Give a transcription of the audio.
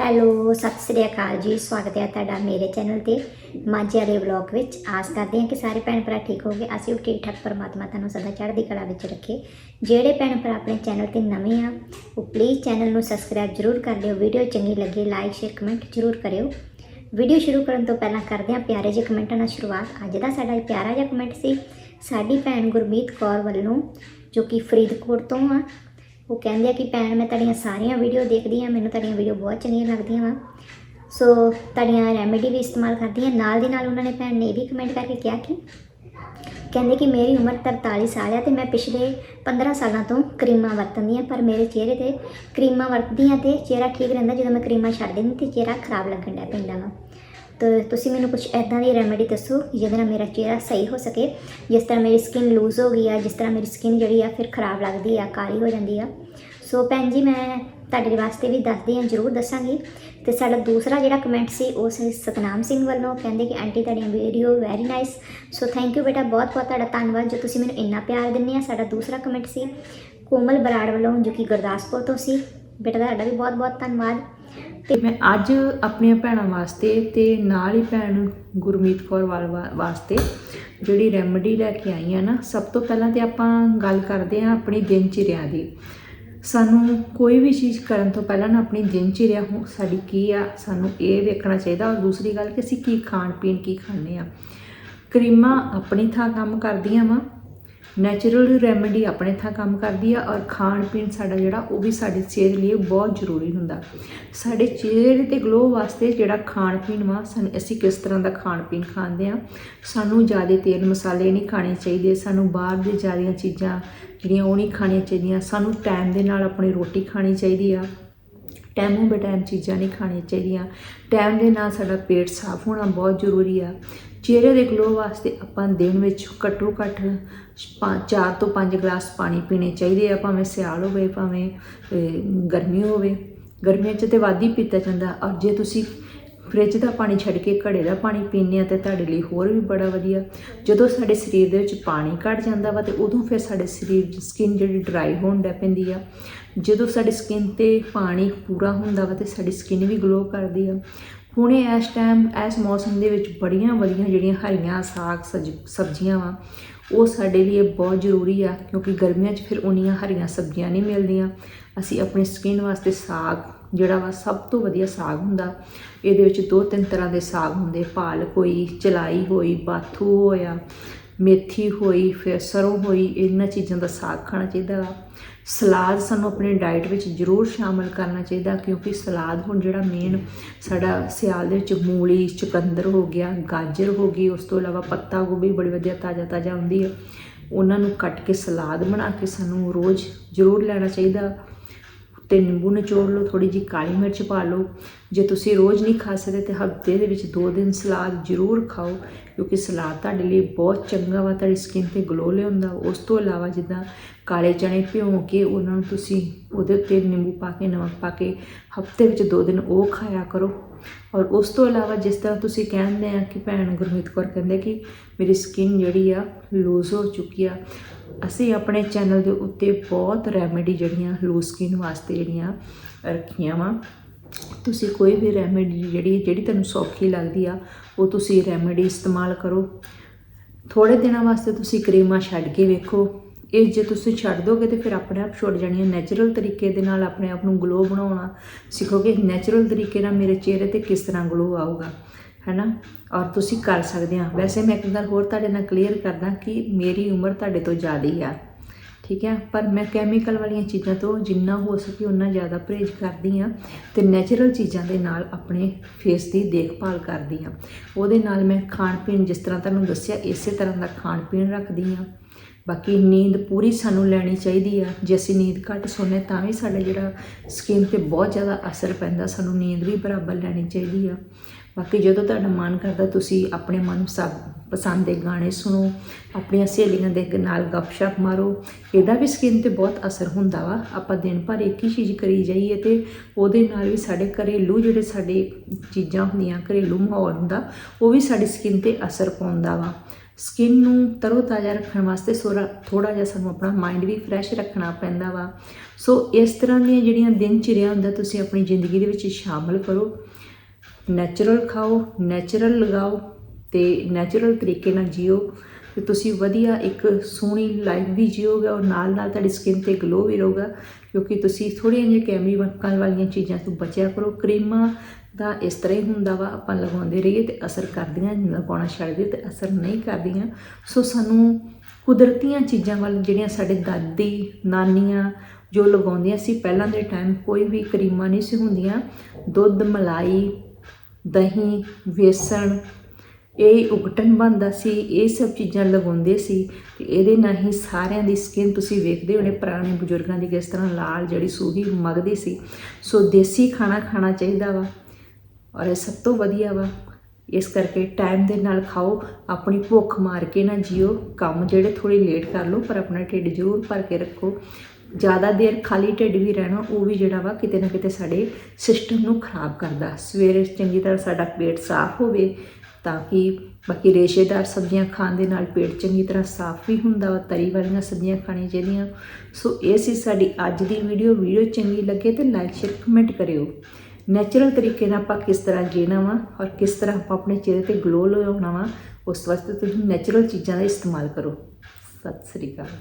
Hello, Sat Sri ਅਕਾਲ ਜੀ। ਸਵਾਗਤ ਹੈ ਤੁਹਾਡਾ ਮੇਰੇ ਚੈਨਲ ਤੇ ਮਾਝੇ ਵਾਲੇ ਵਲੌਗ ਵਿੱਚ। ਆਸ ਕਰਦੇ ਹਾਂ ਕਿ ਸਾਰੇ ਭੈਣ ਭਰਾ ਠੀਕ ਹੋਗੇ ਅਸੀਂ ਵੀ ਠੀਕ ਠਾਕ ਪਰਮਾਤਮਾ ਤੁਹਾਨੂੰ ਸਦਾ ਚੜ੍ਹਦੀ ਕਲਾ ਵਿੱਚ ਰੱਖੇ। ਜਿਹੜੇ ਭੈਣ ਭਰਾ ਆਪਣੇ ਚੈਨਲ ਤੇ ਨਵੇਂ ਆ, ਉਹ ਪਲੀਜ਼ ਚੈਨਲ ਨੂੰ ਸਬਸਕ੍ਰਾਈਬ ਜਰੂਰ ਕਰ ਲਿਓ। ਵੀਡੀਓ ਚੰਗੀ ਲੱਗੇ ਲਾਈਕ ਸ਼ੇਅਰ ਕਮੈਂਟ ਜਰੂਰ ਕਰਿਓ। ਵੀਡੀਓ ਸ਼ੁਰੂ ਕਰਨ ਤੋਂ ਪਹਿਲਾਂ ਕਰਦੇ ਹਾਂ ਪਿਆਰੇ ਜਿਹੇ ਕਮੈਂਟਾਂ ਨਾਲ ਸ਼ੁਰੂਆਤ। ਅੱਜ ਦਾ ਸਾਡਾ ਪਿਆਰਾ ਜਿਹਾ ਕਮੈਂਟ ਸੀ। ਸਾਡੀ ਭੈਣ ਗੁਰਮੀਤ ਕੌਰ ਵੱਲੋਂ, ਜੋ ਕਿ ਫਰੀਦਕੋਟ ਤੋਂ ਆ ਉਹ ਕਹਿੰਦੇ ਆ ਕਿ ਭੈਣ, ਮੈਂ ਤੁਹਾਡੀਆਂ ਸਾਰੀਆਂ ਵੀਡੀਓ ਦੇਖਦੀ ਆ, ਮੈਨੂੰ ਤੁਹਾਡੀਆਂ ਵੀਡੀਓ ਬਹੁਤ ਚੰਗੀਆਂ ਲੱਗਦੀਆਂ ਵਾ। ਸੋ ਤੁਹਾਡੀਆਂ ਰੈਮੇਡੀ ਵੀ ਇਸਤੇਮਾਲ ਕਰਦੀ ਆ। ਨਾਲ ਦੀ ਨਾਲ ਉਹਨਾਂ ਨੇ ਭੈਣ ਨੇ ਇਹ ਵੀ ਕਮੈਂਟ ਕਰਕੇ ਕਿਹਾ ਕਿ ਕਹਿੰਦੇ ਕਿ ਮੇਰੀ ਉਮਰ 43 ਸਾਲ ਹੈ ਤੇ ਮੈਂ ਪਿਛਲੇ 15 ਸਾਲਾਂ ਤੋਂ ਕਰੀਮਾਂ ਵਰਤਦੀ ਆ, ਪਰ ਮੇਰੇ ਚਿਹਰੇ ਤੇ ਕਰੀਮਾਂ ਵਰਤਦੀ ਆ ਤੇ ਚਿਹਰਾ ਠੀਕ ਰਹਿੰਦਾ ਜਦੋਂ ਮੈਂ ਕਰੀਮਾਂ ਛੱਡ ਦਿੰਦੀ ਤੇ ਚਿਹਰਾ ਖਰਾਬ ਲੱਗਣ ਲੱਗ ਪੈਂਦਾ ਵਾ। ਤੇ ਤੁਸੀਂ ਮੈਨੂੰ ਕੁਝ ਐਦਾਂ ਦੀ ਰੈਮੇਡੀ ਦੱਸੋ, ਜਿਹਦੇ ਨਾਲ ਮੇਰਾ ਚਿਹਰਾ ਸਹੀ ਹੋ ਸਕੇ, ਜਿਸ ਤਰ੍ਹਾਂ ਮੇਰੀ ਸਕਿਨ ਲੂਜ਼ ਹੋ ਗਈ ਆ, ਜਿਸ ਤਰ੍ਹਾਂ ਮੇਰੀ ਸਕਿਨ ਜਿਹੜੀ ਆ ਫਿਰ ਖਰਾਬ ਲੱਗਦੀ ਆ, ਕਾਲੀ ਹੋ ਜਾਂਦੀ ਆ। ਸੋ ਭੈਣ ਜੀ, ਮੈਂ ਤੁਹਾਡੇ ਵਾਸਤੇ ਵੀ ਦੱਸਦੀ ਹਾਂ, ਜ਼ਰੂਰ ਦੱਸਾਂਗੀ। ਤੇ ਸਾਡਾ ਦੂਸਰਾ ਜਿਹੜਾ ਕਮੈਂਟ ਸੀ, ਉਹ ਸੀ ਸਤਨਾਮ ਸਿੰਘ ਵੱਲੋਂ, ਕਹਿੰਦੇ ਕਿ ਆਂਟੀ, ਤੁਹਾਡੀਆਂ video very nice so thank you ਬੇਟਾ, ਬਹੁਤ ਬਹੁਤ ਤੁਹਾਡਾ ਧੰਨਵਾਦ, ਜੋ ਤੁਸੀਂ ਮੈਨੂੰ ਇੰਨਾ ਪਿਆਰ ਦਿੰਦੇ ਆ। ਸਾਡਾ ਦੂਸਰਾ ਕਮੈਂਟ ਸੀ, ਕੋਮਲ ਬਰਾੜ ਵੱਲੋਂ ਜੋ ਕਿ ਗੁਰਦਾਸਪੁਰ ਤੋਂ ਸੀ। ਬੇਟਾ, ਤੁਹਾਡਾ ਵੀ ਬਹੁਤ ਬਹੁਤ ਧੰਨਵਾਦ। ਤੇ ਮੈਂ ਅੱਜ ਆਪਣੀਆਂ ਭੈਣਾਂ ਵਾਸਤੇ ਤੇ ਨਾਲ ਹੀ ਭੈਣ ਗੁਰਮੀਤ ਕੌਰ ਵਾਲ ਵਾਸਤੇ ਜਿਹੜੀ ਰੈਮਡੀ ਲੈ ਕੇ ਆਈ ਆ ਨਾ, ਸਭ ਤੋਂ ਪਹਿਲਾਂ ਤੇ ਆਪਾਂ ਗੱਲ ਕਰਦੇ ਆ ਆਪਣੀ ਦਿਨਚਰਿਆ ਦੀ। ਸਾਨੂੰ ਕੋਈ ਵੀ ਚੀਜ਼ ਕਰਨ ਤੋਂ ਪਹਿਲਾਂ ਨਾ ਆਪਣੀ ਦਿਨਚਰਿਆ ਹੋ ਸਾਡੀ ਕੀ ਆ, ਸਾਨੂੰ ਇਹ ਵੇਖਣਾ ਚਾਹੀਦਾ। ਔਰ ਦੂਸਰੀ ਗੱਲ ਕਿ ਅਸੀਂ ਕੀ ਖਾਣ ਪੀਣ ਕੀ ਖਾਂਦੇ ਆ ਕਰੀਮਾਂ ਆਪਣੀ ਥਾਂ ਕੰਮ ਕਰਦੀਆਂ ਵਾ। ਨੈਚੁਰਲ ਰੈਮੇਡੀ ਆਪਣੇ ਥਾਂ ਕੰਮ ਕਰਦੀ ਆ ਔਰ ਖਾਣ ਪੀਣ ਸਾਡਾ ਜਿਹੜਾ ਉਹ ਵੀ ਸਾਡੀ ਸਿਹਤ ਲਈ ਬਹੁਤ ਜ਼ਰੂਰੀ ਹੁੰਦਾ। ਸਾਡੇ ਚਿਹਰੇ ਤੇ ਗਲੋ ਵਾਸਤੇ ਜਿਹੜਾ ਖਾਣ ਪੀਣ ਵਾ, ਸਾਨੂੰ ਅਸੀਂ ਕਿਸ ਤਰ੍ਹਾਂ ਦਾ ਖਾਣ ਪੀਣ ਖਾਂਦੇ ਆ, ਸਾਨੂੰ ਜ਼ਿਆਦਾ ਤੇਲ ਮਸਾਲੇ ਨਹੀਂ ਖਾਣੇ ਚਾਹੀਦੇ, ਸਾਨੂੰ ਬਾਹਰ ਦੀ ਜ਼ਿਆਦੀਆਂ ਚੀਜ਼ਾਂ ਜਿਹੜੀਆਂ ਉਹ ਨਹੀਂ ਖਾਣੀਆਂ ਚਾਹੀਦੀਆਂ, ਸਾਨੂੰ ਟਾਈਮ ਦੇ ਨਾਲ ਆਪਣੀ ਰੋਟੀ ਖਾਣੀ ਚਾਹੀਦੀ ਆ। ਟਾਈਮੋਂ ਬਟਾਈਮ ਚੀਜ਼ਾਂ ਨਹੀਂ ਖਾਣੀਆਂ ਚਾਹੀਦੀਆਂ। ਟਾਈਮ ਦੇ ਨਾਲ ਸਾਡਾ ਪੇਟ ਸਾਫ਼ ਹੋਣਾ ਬਹੁਤ ਜ਼ਰੂਰੀ ਆ। ਚਿਹਰੇ ਦੇ ਗਲੋ ਵਾਸਤੇ ਆਪਾਂ ਦਿਨ ਵਿੱਚ ਘੱਟੋ ਘੱਟ 4 ਤੋਂ 5 ਗਲਾਸ ਪਾਣੀ ਪੀਣੇ ਚਾਹੀਦੇ ਆ, ਭਾਵੇਂ ਸਿਆਲ ਹੋਵੇ, ਭਾਵੇਂ ਗਰਮੀ ਹੋਵੇ। ਗਰਮੀਆਂ 'ਚ ਤੇ ਵੱਧ ਹੀ ਪੀਤਾ ਜਾਂਦਾ। ਔਰ ਜੇ ਤੁਸੀਂ ਫ੍ਰਿਜ ਦਾ ਪਾਣੀ ਛੱਡ ਕੇ ਘੜੇ ਦਾ ਪਾਣੀ ਪੀਂਦੇ ਆ ਤੇ ਤੁਹਾਡੇ ਲਈ ਹੋਰ ਵੀ ਬੜਾ ਵਧੀਆ। ਜਦੋਂ ਸਾਡੇ ਸਰੀਰ ਦੇ ਵਿੱਚ ਪਾਣੀ ਘਟ ਜਾਂਦਾ ਵਾ ਤੇ ਉਦੋਂ ਫਿਰ ਸਾਡੇ ਸਰੀਰ ਸਕਿਨ ਜਿਹੜੀ ਡਰਾਈ ਹੋਣ ਲੱਗ ਪੈਂਦੀ ਆ। ਜਦੋਂ ਸਾਡੀ ਸਕਿਨ ਤੇ ਪਾਣੀ ਪੂਰਾ ਹੁੰਦਾ ਵਾ ਤੇ ਸਾਡੀ ਸਕਿਨ ਵੀ ਗਲੋ ਕਰਦੀ ਆ। ਹੁਣੇ ਇਸ ਟਾਈਮ ਇਸ ਮੌਸਮ ਦੇ ਵਿੱਚ ਬੜੀਆਂ ਬੜੀਆਂ ਜਿਹੜੀਆਂ ਹਰੀਆਂ ਸਾਗ ਸਜ- ਸਬਜ਼ੀਆਂ ਵਾ, ਉਹ ਸਾਡੇ ਲਈ ਬਹੁਤ ਜ਼ਰੂਰੀ ਆ, ਕਿਉਂਕਿ ਗਰਮੀਆਂ 'ਚ ਫਿਰ ਉਨੀਆਂ ਹਰੀਆਂ ਸਬਜ਼ੀਆਂ ਨਹੀਂ ਮਿਲਦੀਆਂ। ਅਸੀਂ ਆਪਣੀ ਸਕਿਨ ਵਾਸਤੇ ਸਾਗ ਜਿਹੜਾ ਵਾ ਸਭ ਤੋਂ ਵਧੀਆ ਸਾਗ ਹੁੰਦਾ। ਇਹਦੇ ਵਿੱਚ ਦੋ ਤਿੰਨ ਤਰ੍ਹਾਂ ਦੇ ਸਾਗ ਹੁੰਦੇ। ਪਾਲਕ ਹੋਈ, ਚਲਾਈ ਹੋਈ, ਬਾਥੂ ਹੋਇਆ, ਮੇਥੀ ਹੋਈ, ਫਿਰ ਸਰੋਂ ਹੋਈ, ਇਹਨਾਂ ਚੀਜ਼ਾਂ ਦਾ ਸਾਗ ਖਾਣਾ ਚਾਹੀਦਾ ਵਾ। ਸਲਾਦ ਸਾਨੂੰ ਆਪਣੀ ਡਾਈਟ ਵਿੱਚ ਜ਼ਰੂਰ ਸ਼ਾਮਲ ਕਰਨਾ ਚਾਹੀਦਾ ਕਿਉਂਕਿ ਸਲਾਦ ਹੁਣ ਜਿਹੜਾ ਮੇਨ ਸਾਡਾ ਸਿਆਲ ਦੇ ਵਿੱਚ ਮੂਲੀ, ਚੁਕੰਦਰ ਹੋ ਗਿਆ, ਗਾਜਰ ਹੋ ਗਈ, ਉਸ ਤੋਂ ਇਲਾਵਾ ਪੱਤਾ ਗੋਭੀ ਬੜੀ ਵਧੀਆ ਤਾਜ਼ਾ ਤਾਜ਼ਾ ਹੁੰਦੀ ਹੈ ਉਹਨਾਂ ਨੂੰ ਕੱਟ ਕੇ ਸਲਾਦ ਬਣਾ ਕੇ ਸਾਨੂੰ ਰੋਜ਼ ਜ਼ਰੂਰ ਲੈਣਾ ਚਾਹੀਦਾ। ਤੇ ਨਿੰਬੂ ਨਿਚੋੜ ਲਓ ਥੋੜੀ ਜਿਹੀ ਕਾਲੀ ਮਿਰਚ ਪਾ ਲਓ। ਜੇ ਤੁਸੀਂ ਰੋਜ਼ ਨਹੀਂ ਖਾ ਸਕਦੇ ਤੇ ਹਫ਼ਤੇ ਦੇ ਵਿੱਚ ਦੋ ਦਿਨ ਸਲਾਦ ਜ਼ਰੂਰ ਖਾਓ, ਕਿਉਂਕਿ ਸਲਾਦ ਤੁਹਾਡੇ ਲਈ ਬਹੁਤ ਚੰਗਾ ਵਾ, ਤੁਹਾਡੀ ਸਕਿਨ ਤੇ ਗਲੋ ਲਿਆਉਂਦਾ। ਉਸ ਤੋਂ ਇਲਾਵਾ ਜਿੱਦਾਂ ਕਾਲੇ ਚਣੇ ਭਿਉਂ ਕੇ ਉਹਨਾਂ ਨੂੰ ਤੁਸੀਂ ਉਹਦੇ ਉੱਤੇ ਨਿੰਬੂ ਪਾ ਕੇ, ਨਮਕ ਪਾ ਕੇ ਹਫ਼ਤੇ ਵਿੱਚ ਦੋ ਦਿਨ ਉਹ ਖਾਇਆ ਕਰੋ। ਔਰ ਉਸ ਤੋਂ ਇਲਾਵਾ ਜਿਸ ਤਰ੍ਹਾਂ ਤੁਸੀਂ ਕਹਿੰਦੇ ਆ ਕਿ ਭੈਣ ਗੁਰਮੀਤ ਕੌਰ ਕਹਿੰਦੇ ਕਿ ਮੇਰੀ ਸਕਿਨ ਜਿਹੜੀ ਆ ਲੂਜ਼ ਹੋ ਚੁੱਕੀ ਆ, ਅਸੀਂ ਆਪਣੇ ਚੈਨਲ ਦੇ ਉੱਤੇ ਬਹੁਤ ਰੈਮੇਡੀ ਜਿਹੜੀਆਂ ਲੂਜ਼ ਸਕਿਨ ਵਾਸਤੇ ਜਿਹੜੀਆਂ ਰੱਖੀਆਂ ਵਾ। ਤੁਸੀਂ ਕੋਈ ਵੀ ਰੈਮੇਡੀ ਜਿਹੜੀ ਜਿਹੜੀ ਤੁਹਾਨੂੰ ਸੌਖੀ ਲੱਗਦੀ ਆ, ਉਹ ਤੁਸੀਂ ਰੈਮੇਡੀ ਇਸਤੇਮਾਲ ਕਰੋ। ਥੋੜੇ ਦਿਨਾਂ ਵਾਸਤੇ ਤੁਸੀਂ ਕਰੀਮਾਂ ਛੱਡ ਕੇ ਵੇਖੋ। ਇਹ ਜੇ ਤੁਸੀਂ ਛੱਡ ਦੋਗੇ ਤੇ ਫਿਰ ਆਪਣੇ ਆਪ ਛੁੱਟ ਜਾਣੀ ਜਾਣੀਆਂ ਨੈਚੁਰਲ ਤਰੀਕੇ ਦੇ ਨਾਲ ਆਪਣੇ ਆਪ ਨੂੰ ਗਲੋ ਬਣਾਉਣਾ ਸਿੱਖੋਗੇ। ਨੈਚੁਰਲ ਤਰੀਕੇ ਨਾਲ ਮੇਰੇ ਚਿਹਰੇ ਤੇ ਕਿਸ ਤਰ੍ਹਾਂ ਗਲੋ ਆਊਗਾ, ਹੈਨਾ? ਔਰ ਤੁਸੀਂ ਕਰ ਸਕਦੇ ਆ। ਵੈਸੇ ਮੈਂ ਇੱਕ ਗੱਲ ਹੋਰ ਤੁਹਾਡੇ ਨਾਲ ਕਲੀਅਰ ਕਰਦਾ ਕਿ ਮੇਰੀ ਉਮਰ ਤੁਹਾਡੇ ਤੋਂ ਜ਼ਿਆਦਾ ਆ, ਠੀਕ ਹੈ ਪਰ ਮੈਂ ਕੈਮੀਕਲ ਵਾਲੀਆਂ ਚੀਜ਼ਾਂ ਤੋਂ ਜਿੰਨਾ ਹੋ ਸਕੇ ਉਨਾ ਜ਼ਿਆਦਾ ਪਰਹੇਜ਼ ਕਰਦੀ ਆ ਤੇ ਨੈਚੁਰਲ ਚੀਜ਼ਾਂ ਦੇ ਨਾਲ ਆਪਣੇ ਫੇਸ ਦੀ ਦੇਖਭਾਲ ਕਰਦੀ ਆ। ਉਹਦੇ ਨਾਲ ਮੈਂ ਖਾਣ ਪੀਣ ਜਿਸ ਤਰ੍ਹਾਂ ਤੁਹਾਨੂੰ ਦੱਸਿਆ, ਇਸੇ ਤਰ੍ਹਾਂ ਦਾ ਖਾਣ ਪੀਣ ਰੱਖਦੀ ਆ। ਬਾਕੀ ਨੀਂਦ ਪੂਰੀ ਸਾਨੂੰ ਲੈਣੀ ਚਾਹੀਦੀ ਆ। ਜੇ ਅਸੀਂ ਨੀਂਦ ਘੱਟ ਸੋਨੇ ਤਾਂ ਵੀ ਸਾਡਾ ਜਿਹੜਾ ਸਕਿਨ ਤੇ ਬਹੁਤ ਜ਼ਿਆਦਾ ਅਸਰ ਪੈਂਦਾ। ਸਾਨੂੰ ਨੀਂਦ ਵੀ ਬਰਾਬਰ ਲੈਣੀ ਚਾਹੀਦੀ ਆ। ਬਾਕੀ ਜਦੋਂ ਤੁਹਾਡਾ ਮਨ ਕਰਦਾ, ਤੁਸੀਂ ਆਪਣੇ ਮਨ ਪਸੰਦ ਦੇ ਗਾਣੇ ਸੁਣੋ, ਆਪਣੀਆਂ ਸਹੇਲੀਆਂ ਦੇ ਨਾਲ ਗੱਪਸ਼ਪ ਮਾਰੋ। ਇਹਦਾ ਵੀ ਸਕਿਨ ਤੇ ਬਹੁਤ ਅਸਰ ਹੁੰਦਾ ਵਾ। ਆਪਾਂ ਦਿਨ ਭਰ ਇੱਕ ਹੀ ਚੀਜ਼ ਕਰੀ ਜਾਈਏ ਤੇ ਉਹਦੇ ਨਾਲ ਵੀ ਸਾਡੇ ਘਰੇਲੂ ਜਿਹੜੇ ਸਾਡੇ ਚੀਜ਼ਾਂ ਹੁੰਦੀਆਂ, ਘਰੇਲੂ ਮਾਹੌਲ ਹੁੰਦਾ, ਉਹ ਵੀ ਸਾਡੀ ਸਕਿਨ ਤੇ ਅਸਰ ਪਾਉਂਦਾ ਵਾ। ਸਕਿਨ ਨੂੰ ਤਰੋਤਾਜ਼ਾ ਰੱਖਣ ਵਾਸਤੇ ਸੋਰਾ ਥੋੜਾ ਜਿਹਾ ਸਾਨੂੰ ਆਪਣਾ ਮਾਈਂਡ ਵੀ ਫਰੈਸ਼ ਰੱਖਣਾ ਪੈਂਦਾ ਵਾ। ਸੋ ਇਸ ਤਰ੍ਹਾਂ ਦੀਆਂ ਜਿਹੜੀਆਂ ਦਿਨ ਚਿਰਿਆ ਹੁੰਦਾ, ਤੁਸੀਂ ਆਪਣੀ ਜ਼ਿੰਦਗੀ ਦੇ ਵਿੱਚ ਸ਼ਾਮਲ ਕਰੋ। ਨੈਚੁਰਲ ਖਾਓ ਨੈਚੁਰਲ ਲਗਾਓ ਤੇ ਨੈਚੁਰਲ ਤਰੀਕੇ ਨਾਲ ਜੀਓ। ਤੇ ਤੁਸੀਂ ਵਧੀਆ ਇੱਕ ਸੋਹਣੀ ਲਾਈਫ ਵੀ ਜੀਓਗੇ ਔਰ ਨਾਲ ਨਾਲ ਤੁਹਾਡੀ ਸਕਿਨ ਤੇ ਗਲੋ ਵੀ ਰਹੂਗਾ, ਕਿਉਂਕਿ ਤੁਸੀਂ ਥੋੜ੍ਹੀਆਂ ਜਿਹੀਆਂ ਕੈਮੀਕਲ ਵਾਲੀਆਂ ਚੀਜ਼ਾਂ ਤੋਂ ਬਚਿਆ ਕਰੋ। ਕਰੀਮਾਂ ਦਾ ਇਸ ਤਰ੍ਹਾਂ ਹੀ ਹੁੰਦਾ ਵਾ, ਆਪਾਂ ਲਗਾਉਂਦੇ ਰਹੀਏ ਤੇ ਅਸਰ ਕਰਦੀਆਂ, ਲਗਾਉਣਾ ਛੱਡ ਦਈਏ ਤੇ ਅਸਰ ਨਹੀਂ ਕਰਦੀਆਂ। ਸੋ ਸਾਨੂੰ ਕੁਦਰਤੀਆਂ ਚੀਜ਼ਾਂ ਵੱਲ ਜਿਹੜੀਆਂ ਸਾਡੇ ਦਾਦੀ, ਨਾਨੀਆਂ ਜੋ ਲਗਾਉਂਦੀਆਂ ਸੀ, ਪਹਿਲਾਂ ਦੇ ਟਾਈਮ ਕੋਈ ਵੀ ਕਰੀਮਾਂ ਨਹੀਂ ਸੀ ਹੁੰਦੀਆਂ। ਦੁੱਧ, ਮਲਾਈ, ਦਹੀਂ, ਵੇਸਣ ਇਹ ਉਗਟਨ ਬਣਦਾ ਸੀ, ਇਹ ਸਭ ਚੀਜ਼ਾਂ ਲਗਾਉਂਦੇ ਸੀ ਤੇ ਇਹਦੇ ਨਾਲ ਹੀ ਸਾਰਿਆਂ ਦੀ ਸਕਿਨ ਤੁਸੀਂ ਵੇਖਦੇ ਹੋਣੇ, ਪੁਰਾਣੇ ਬਜ਼ੁਰਗਾਂ ਦੀ ਕਿਸ ਤਰ੍ਹਾਂ ਲਾਲ ਜਿਹੜੀ ਸੂਹੀ ਮਗਦੀ ਸੀ। ਸੋ ਦੇਸੀ ਖਾਣਾ ਖਾਣਾ ਚਾਹੀਦਾ ਵਾ ਔਰ ਇਹ ਸਭ ਤੋਂ ਵਧੀਆ ਵਾ। ਇਸ ਕਰਕੇ ਟਾਈਮ ਦੇ ਨਾਲ ਖਾਓ, ਆਪਣੀ ਭੁੱਖ ਮਾਰ ਕੇ ਨਾ ਜਿਓ, ਕੰਮ ਜਿਹੜੇ ਥੋੜੀ ਲੇਟ ਕਰ ਲਓ, ਪਰ ਆਪਣਾ ਢਿੱਡ ਜ਼ਰੂਰ ਭਰ ਕੇ ਰੱਖੋ। ਜ਼ਿਆਦਾ ਦੇਰ ਖਾਲੀ ਢਿੱਡ ਵੀ ਰਹਿਣਾ, ਉਹ ਵੀ ਜਿਹੜਾ ਵਾ ਕਿਤੇ ਨਾ ਕਿਤੇ ਸਾਡੇ ਸਿਸਟਮ ਨੂੰ ਖਰਾਬ ਕਰਦਾ। ਸਵੇਰੇ ਚੰਗੀ ਤਰ੍ਹਾਂ ਸਾਡਾ ਪੇਟ ਸਾਫ਼ ਹੋਵੇ ਤਾਂ ਕਿ ਬਾਕੀ ਰੇਸ਼ੇਦਾਰ ਸਬਜ਼ੀਆਂ ਖਾਣ ਦੇ ਨਾਲ ਪੇਟ ਚੰਗੀ ਤਰ੍ਹਾਂ ਸਾਫ਼ ਵੀ ਹੁੰਦਾ ਵਾ ਤਰੀ ਵਾਲੀਆਂ ਸਬਜ਼ੀਆਂ ਖਾਣੀਆਂ ਚਾਹੀਦੀਆਂ। ਸੋ ਇਹ ਸੀ ਸਾਡੀ ਅੱਜ ਦੀ ਵੀਡੀਓ। ਵੀਡੀਓ ਚੰਗੀ ਲੱਗੇ ਤੇ ਲਾਈਕ ਸ਼ੇਅਰ ਕਮੈਂਟ ਕਰਿਓ। ਨੈਚੁਰਲ ਤਰੀਕੇ ਨਾਲ ਆਪਾਂ ਕਿਸ ਤਰ੍ਹਾਂ ਜੀਣਾ ਵਾ ਔਰ ਕਿਸ ਤਰ੍ਹਾਂ ਆਪਾਂ ਆਪਣੇ ਚਿਹਰੇ ਤੇ ਗਲੋ ਲਿਆਉਣਾ ਵਾ, ਉਸ ਵਾਸਤੇ ਤੁਸੀਂ ਨੈਚੁਰਲ ਚੀਜ਼ਾਂ ਦਾ ਇਸਤੇਮਾਲ ਕਰੋ। ਸਤਿ ਸ੍ਰੀ ਅਕਾਲ।